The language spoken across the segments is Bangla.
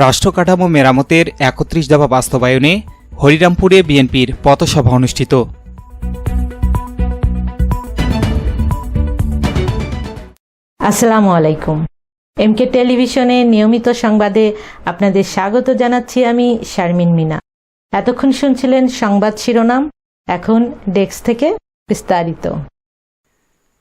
রাষ্ট্র কাঠামো মেরামতের একত্রিশ দফা বাস্তবায়নে হরিরামপুরে বিএনপির পথসভা অনুষ্ঠিত। আসসালামু আলাইকুম। এমকে টেলিভিশনে নিয়মিত সংবাদে আপনাদের স্বাগত জানাচ্ছি আমি শারমিন মিনা। এতক্ষণ শুনছিলেন সংবাদ শিরোনাম, এখন ডেস্ক থেকে বিস্তারিত।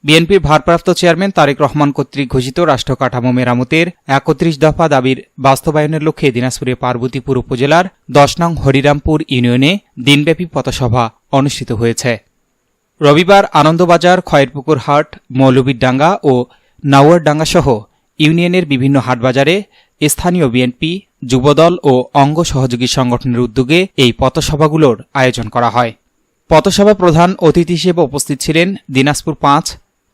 বিএনপির ভারপ্রাপ্ত চেয়ারম্যান তারেক রহমান কর্তৃক ঘোষিত রাষ্ট্র কাঠামো মেরামতের একত্রিশ দফা দাবির বাস্তবায়নের লক্ষ্যে দিনাজপুরের পার্বতীপুর উপজেলার দশ নং হরিরামপুর ইউনিয়নে দিনব্যাপী পথসভা অনুষ্ঠিত হয়েছে। রবিবার আনন্দবাজার, খয়েরপুকুর হাট মৌলবীরডাঙ্গা ও নাওয়ারডাঙ্গা সহ ইউনিয়নের বিভিন্ন হাটবাজারে স্থানীয় বিএনপি, যুবদল ও অঙ্গ সহযোগী সংগঠনের উদ্যোগে এই পথসভাগুলোর আয়োজন করা হয়। পথসভা প্রধান অতিথি হিসেবে উপস্থিত ছিলেন দিনাজপুর পাঁচ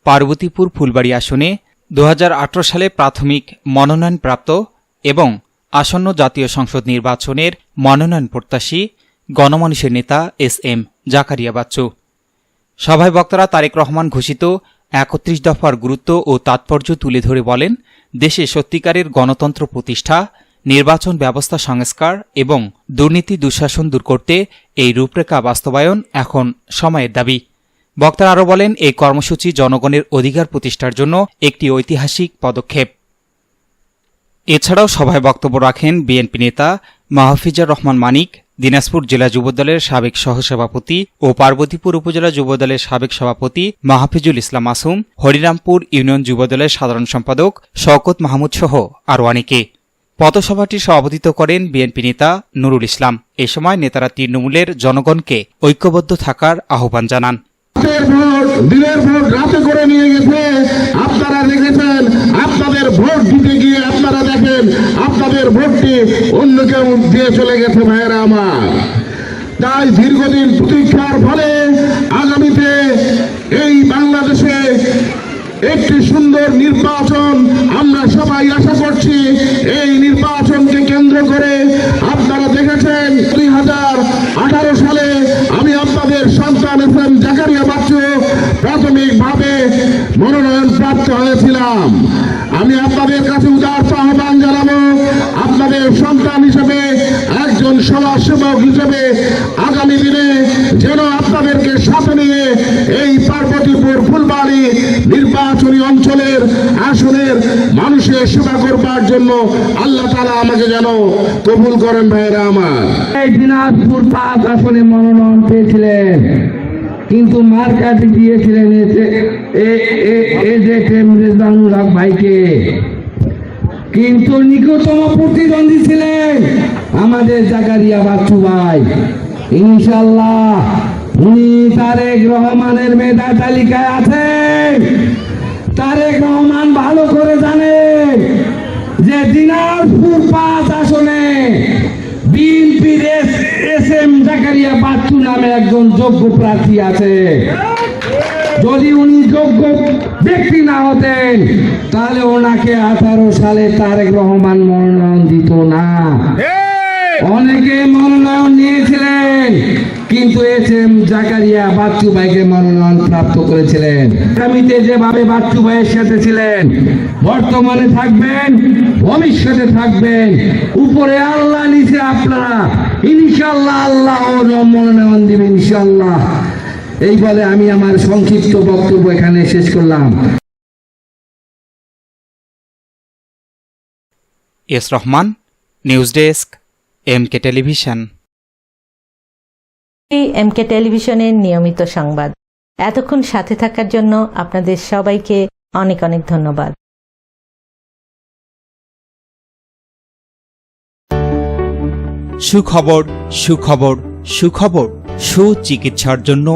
পার্বতীপুর ফুলবাড়ি আসনে দু হাজার আঠেরো সালে প্রাথমিক মনোনয়নপ্রাপ্ত এবং আসন্ন জাতীয় সংসদ নির্বাচনের মনোনয়ন প্রত্যাশী গণমানুষের নেতা এস এম জাকারিয়া বাচ্চু। সভায় বক্তারা তারেক রহমান ঘোষিত একত্রিশ দফার গুরুত্ব ও তাৎপর্য তুলে ধরে বলেন, দেশে সত্যিকারের গণতন্ত্র প্রতিষ্ঠা, নির্বাচন ব্যবস্থা সংস্কার এবং দুর্নীতি দুঃশাসন দূর করতে এই রূপরেখা বাস্তবায়ন এখন সময়ের দাবি। বক্তারা আরও বলেন, এই কর্মসূচি জনগণের অধিকার প্রতিষ্ঠার জন্য একটি ঐতিহাসিক পদক্ষেপ। এছাড়াও সভায় বক্তব্য রাখেন বিএনপি নেতা মাহফিজার রহমান মানিক, দিনাজপুর জেলা যুবদলের সাবেক সহসভাপতি ও পার্বতীপুর উপজেলা যুবদলের সাবেক সভাপতি মাহফিজুল ইসলাম মাসুম, হরিরামপুর ইউনিয়ন যুবদলের সাধারণ সম্পাদক শওকত মাহমুদ সহ আরও অনেকে। পথসভাটি সভাপতিত্ব করেন বিএনপি নেতা নুরুল ইসলাম। এ সময় নেতারা তৃণমূলের জনগণকে ঐক্যবদ্ধ থাকার আহ্বান জানান। রাতের ভোট, দিনের ভোট রাতে করে নিয়ে গেছে। আপনারা দেখেছেন, আপনাদের ভোট দিতে গিয়ে আপনারা দেখেন, আপনাদের ভোটটি অন্য কেউ দিয়ে চলে গেছে ভাইয়েরা আমার। তাই দীর্ঘদিন প্রতীক্ষার ফলে আগামীতে এই বাংলাদেশে একটি সুন্দর নির্বাচন আমরা সবাই আশা করছি, এই নির্বাচনকে কেন্দ্র করে আপনারা দেখেছেন দুই হাজার আঠারো সালে আমি আপনাদের সন্তান এস এম জাকারিয়া বাচ্চু প্রাথমিকভাবে মনোনয়ন প্রাপ্ত হয়েছিলাম আমি আপনাদের কাছে উদার আহ্বান জানাব। আপনাদের সন্তান হিসেবে, একজন সমাজ সেবক হিসেবে আগামী দিনে যেন আপনাদেরকে সাথে নিয়ে এই পার্বতীপুর ফুলবাড়ি নির্বাচনী অঞ্চলের আসনের মানুষের সেবা করবার জন্য আল্লাহ তালা আমাকে যেন কবুল করেন ভাইয়েরা আমার। এই দিনাজপুর পাঁচ আসনে মনোনয়ন পেয়েছিলেন। কিন্তু মার্কাটি দিয়েছিলেন এ- এ- এ- এ যে টেম হক ভাইকে। কিন্তু নিকটতম প্রতিদ্বন্দ্বী ছিলেন আমাদের জাকারিয়া বাচ্চু ভাই। ইনশাল্লাহ উনি তারেক রহমানের মেধা তালিকায় আছেন। তারেক রহমান ভালো করে জানেন যে দিনাজপুর পাঁচ আসনে বিএনপির এস এম জাকারিয়া বাচ্চু নামে একজন যোগ্য প্রার্থী আছে। যদি উনি যোগ্য ব্যক্তি না হতেন তাহলে ওনাকে আঠারো সালে তারেক রহমান মনোনয়ন দিত না। অনেকে মনোনয়ন নিয়েছিলেন কিন্তু এস এম জাকারিয়া বাচ্চু ভাইকে মনোনয়ন প্রাপ্ত করেছিলেন। আগামীতে যেভাবে বাচ্চু ভাইয়ের সাথে ছিলেন, বর্তমানে থাকবেন, ভবিষ্যতে থাকবেন, উপরে আল্লাহ, নিচে আপনারা। ইনশাল্লাহ আল্লাহ মনোনয়ন দিবেন ইনশাল্লাহ এই বলে আমি আমার সংক্ষিপ্ত বক্তব্য এখানে শেষ করলাম। S Rahman, news desk, M K television. MK টেলিভিশনের নিয়মিত সংবাদ। এতক্ষণ সাথে থাকার জন্য আপনাদের সবাইকে অনেক অনেক ধন্যবাদ। সুখবর সুখবর সুখবর, সুচিকিৎসার জন্য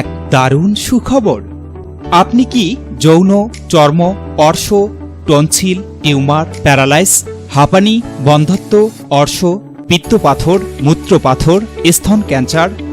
এক দারুণ সুখবর। আপনি কি যৌন, চর্ম, অর্শ, টনসিল, টিউমার, প্যারালাইস, হাঁপানি, বন্ধত্ব, অর্শ, পিত্তপাথর, মূত্রপাথর, স্তন ক্যান্সার